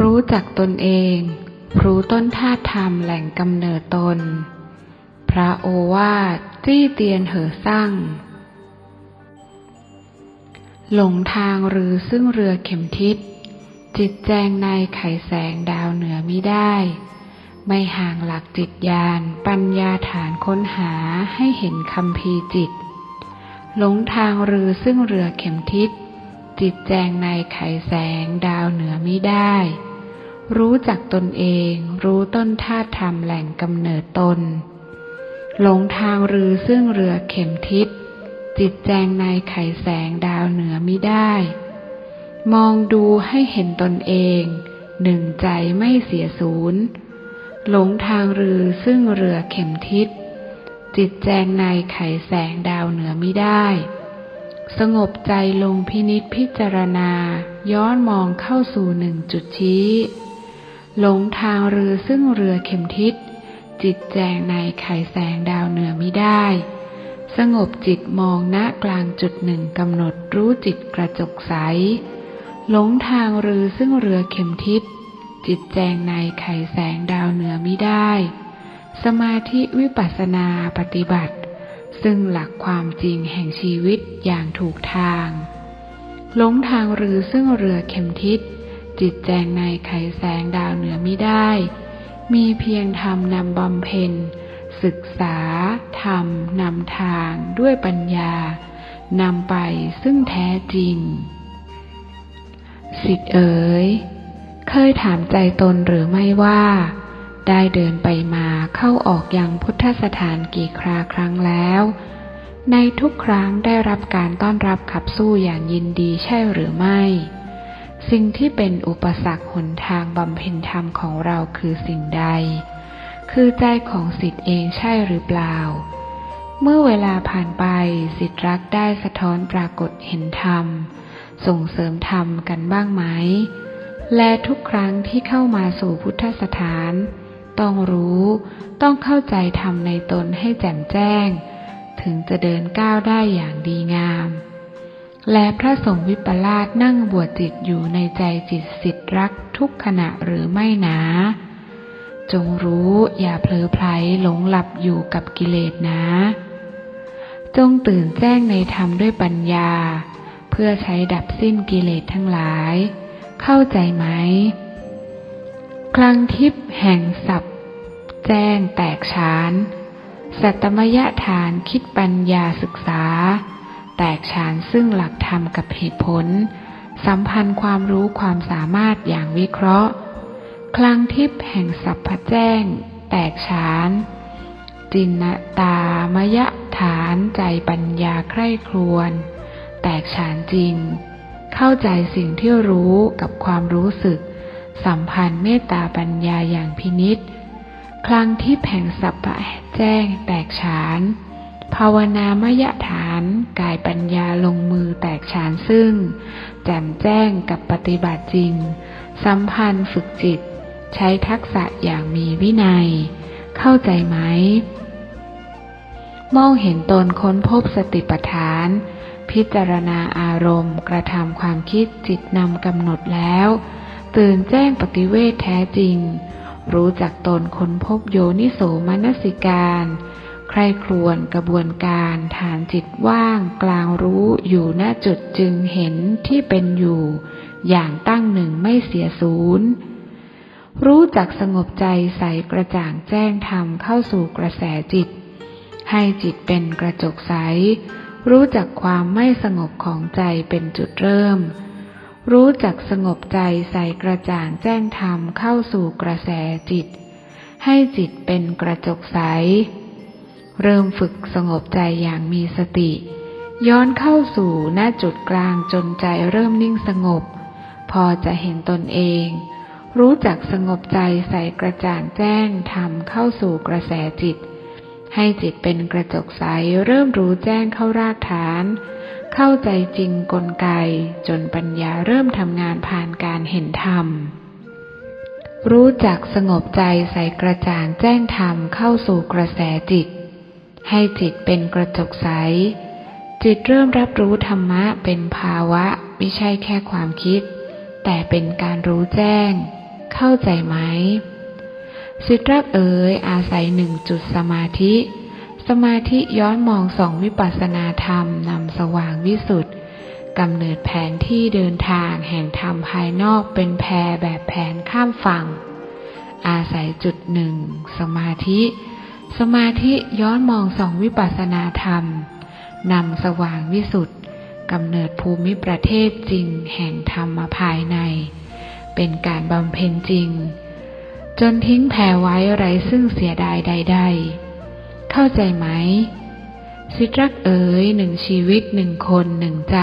รู้จักตนเอง รู้ต้นธาตุธรรมแหล่งกำเนิดตน พระโอวาทจี้เตียนเหอสั่งหลงทางหรือซึ่งเรือเข็มทิศ จิตแจงในไขแสงดาวเหนือมิได้ ไม่ห่างหลักจิตญาณปัญญาฐานค้นหาให้เห็นคำพีจิต หลงทางหรือซึ่งเรือเข็มทิศ จิตแจงในไขแสงดาวเหนือมิได้ รู้จักตนเองรู้ต้นธาตุธรรมแหล่งกำเนิดตน หลงทางรือซึ่งเรือเข็มทิศ จิตแจงในไขแสงดาวเหนือมิได้ มองดูให้เห็นตนเอง หนึ่งใจไม่เสียศูนย์ หลงทางรือซึ่งเรือเข็มทิศ จิตแจงในไขแสงดาวเหนือมิได้ สงบใจลงพินิษพิจารณา ย้อนมองเข้าสู่หนึ่งจุดชี้ หลงทางหรือซึ่งเรือเข็มทิศ จิตแจงในไขแสงดาวเหนือมิได้ สงบจิตมองณกลางจุดหนึ่งกำหนดรู้จิตกระจกใส หลงทางหรือซึ่งเรือเข็มทิศ จิตแจงในไขแสงดาวเหนือมิได้ สมาธิวิปัสนาปฏิบัติ ซึ่งหลักความจริงแห่งชีวิตอย่างถูกทาง หลงทางหรือซึ่งเรือเข็มทิศ จิตแจงในไขแสงดาวเหนือมิได้ มีเพียงธรรมนำบำเพ็ญ ศึกษา ธรรมนำทางด้วยปัญญานำไปซึ่งแท้จริง สิทธิเอ๋ย เคยถามใจตนหรือไม่ว่า ได้เดินไปมา เข้าออกยังพุทธสถานกี่คราครั้งแล้ว ในทุกครั้งได้รับการต้อนรับขับสู้อย่างยินดีใช่หรือไม่ สิ่งที่เป็นอุปสรรคหนทางบำเพ็ญธรรมของเราคือสิ่งใด คือใจของสิทธิ์เองใช่หรือเปล่า เมื่อเวลาผ่านไปสิทธิรักได้สะท้อนปรากฏเห็นธรรม ส่งเสริมธรรมกันบ้างไหม และทุกครั้งที่เข้ามาสู่พุทธสถาน ต้องรู้ ต้องเข้าใจธรรมในตนให้แจ่มแจ้ง ถึงจะเดินก้าวได้อย่างดีงาม และพระสงฆ์วิปลาสนั่งบวชจิตอยู่ในใจจิตสิทธิรักทุกขณะหรือไม่หนา จงรู้อย่าเผลอไพลหลงหลับอยู่กับกิเลสนะ จงตื่นแจ้งในธรรมด้วยปัญญา เพื่อใช้ดับสิ้นกิเลสทั้งหลาย เข้าใจไหม คลังทิพย์แห่งสับแจ้งแตกฉาน สัตมยฐานคิดปัญญาศึกษา แตกฉานซึ่งหลักธรรมกับเหตุผล สัมพันธ์ความรู้ความสามารถอย่างวิเคราะห์ คลังทิพย์แห่งสัพพแจ้ง แตกฉาน จินตามยฐานใจปัญญาใคร่ครวน แตกฉานจริง เข้าใจสิ่งที่รู้กับความรู้สึก สัมพันธ์เมตตาปัญญาอย่างพินิษคลังที่แผงสัพพะแจ้งแตกฉาน ภาวนามยฐานกายปัญญาลงมือแตกฉานซึ่ง แจ่มแจ้งกับปฏิบัติจริง สัมพันธ์ฝึกจิต ใช้ทักษะอย่างมีวินัย เข้าใจไหม มองเห็นตนค้นพบสติปัฏฐาน พิจารณาอารมณ์กระทำความคิดจิตนำกำหนดแล้ว ตื่นแจ้งปฏิเวทแท้จริง รู้จักตนค้นพบโยนิโสมนสิการ ใครครวนกระบวนการฐานจิตว่าง กลางรู้อยู่หน้าจุดจึงเห็นที่เป็นอยู่ อย่างตั้งหนึ่งไม่เสียศูนย์รู้จักสงบใจใสกระจ่างแจ้งธรรมเข้าสู่กระแสจิต ให้จิตเป็นกระจกใส รู้จักความไม่สงบของใจเป็นจุดเริ่ม รู้จักสงบใจใส่กระจ่างแจ้งธรรมเข้าสู่กระแสจิต ให้จิตเป็นกระจกใส เริ่มฝึกสงบใจอย่างมีสติ ย้อนเข้าสู่หน้าจุดกลางจนใจเริ่มนิ่งสงบ พอจะเห็นตนเอง รู้จักสงบใจใส่กระจ่างแจ้งทำเข้าสู่กระแสจิต ให้จิตเป็นกระจกใสเริ่มรู้แจ้งเข้ารากฐาน เข้าใจจริงกลไก จนปัญญาเริ่มทำงานผ่านการเห็นธรรม รู้จักสงบใจใส่กระจ่างแจ้งธรรมเข้าสู่กระแสจิต ให้จิตเป็นกระจกใส จิตเริ่มรับรู้ธรรมะเป็นภาวะ ไม่ใช่แค่ความคิด แต่เป็นการรู้แจ้ง เข้าใจไหม สิทธิรักเอ๋ยอาศัยหนึ่งจุดสมาธิ สมาธิย้อนมองสองวิปัสสนาธรรมนำสว่างวิสุทธ์กำเนิดแผนที่เดินทางแห่งธรรมภายนอกเป็นแพรแบบแผนข้ามฝั่ง อาศัยจุดหนึ่งสมาธิ สมาธิย้อนมองสองวิปัสสนาธรรมนำสว่างวิสุทธ์กำเนิดภูมิประเทศจริงแห่งธรรมภายใน เป็นการบำเพ็ญจริง จนทิ้งแผ่ไว้ไรซึ่งเสียดายใด ๆ เข้าใจไหม สิทรักเอ๋ยหนึ่งชีวิตหนึ่งคนหนึ่งใจ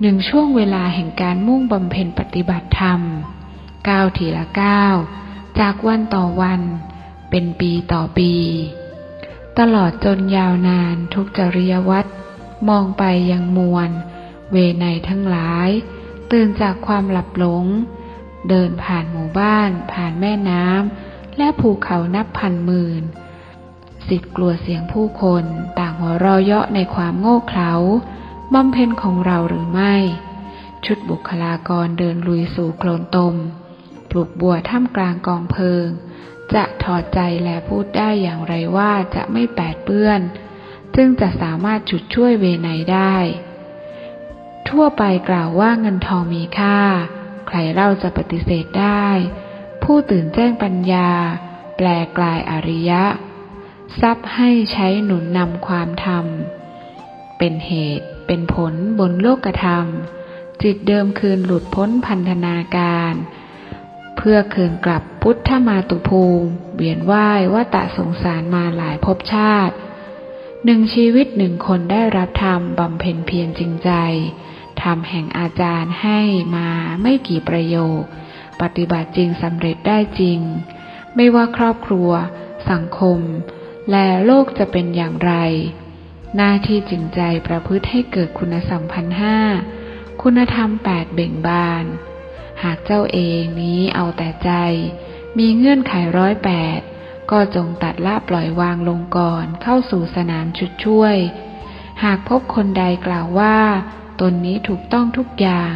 หนึ่งช่วงเวลาแห่งการมุ่งบำเพ็ญปฏิบัติธรรมก้าวทีละก้าวจากวันต่อวัน เป็นปีต่อปี ตลอดจนยาวนานทุกจริยวัตรมองไปยังมวล เวไนทั้งหลาย ตื่นจากความหลับหลง เดินผ่านหมู่บ้าน ผ่านแม่น้ำและภูเขานับพันหมื่นสิทธิ์กลัวเสียงผู้คนต่างหัวเราะเยาะในความโง่เขลาบำเพ็ญของเราหรือไม่ ชุดบุคลากรเดินลุยสู่โคลนตม ปลูกบัวท่ามกลางกองเพลิง จะถอดใจและพูดได้อย่างไรว่าจะไม่แปดเปื้อน ซึ่งจะสามารถจุดช่วยเวไนได้ ทั่วไปกล่าวว่าเงินทองมีค่า ใครเล่าจะปฏิเสธได้ ผู้ตื่นแจ้งปัญญา แปลกลายอริยะ ทรัพย์ให้ใช้หนุนนำความธรรม เป็นเหตุเป็นผลบนโลกธรรม จิตเดิมคืนหลุดพ้นพันธนาการ เพื่อคืนกลับพุทธมาตุภูมิ เวียนว่ายว่าตะสงสารมาหลายภพชาติหนึ่งชีวิตหนึ่งคนได้รับธรรมบำเพ็ญเพียรจริงใจ รมแห่งอาจารย์ให้มาไม่กี่ประโยค ปฏิบัติจริงสำเร็จได้จริง ไม่ว่าครอบครัว สังคม และโลกจะเป็นอย่างไร หน้าที่จริงใจประพฤติให้เกิดคุณสัมพันธ์ห้าคุณธรรมแปดเบ่งบาน หากเจ้าเองนี้เอาแต่ใจ มีเงื่อนไขร้อยแปดก็จงตัดละปล่อยวางลงก่อนเข้าสู่สนามชุดช่วย หากพบคนใดกล่าวว่า ตนนี้ถูกต้องทุกอย่าง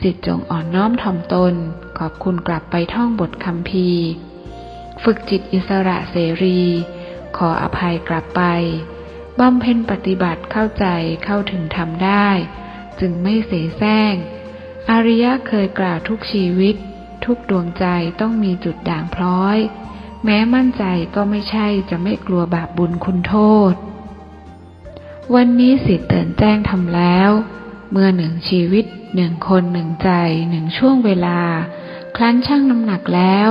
สิทธิจงอ่อนน้อมถ่อมตน ขอบคุณกลับไปท่องบทคำพีฝึกจิตอิสระเสรี ขออภัยกลับไปบำเพ็ญปฏิบัติเข้าใจเข้าถึงทำได้ จึงไม่เสแสร้งอริยะเคยกล่าวทุกชีวิต ทุกดวงใจต้องมีจุดด่างพร้อย แม้มั่นใจก็ไม่ใช่จะไม่กลัวบาปบุญคุณโทษ วันนี้สิทธิ์เตือนแจ้งทำแล้ว เมื่อหนึ่งชีวิตหนึ่งคนหนึ่งใจหนึ่งช่วงเวลา ครั้นช่างน้ำหนักแล้ว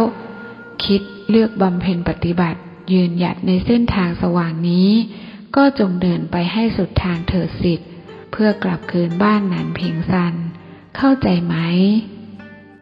คิดเลือกบำเพ็ญปฏิบัติ ยืนหยัดในเส้นทางสว่างนี้ ก็จงเดินไปให้สุดทางเถิดสิทธิ์เพื่อกลับคืนบ้านนันเพียงสัน เข้าใจไหม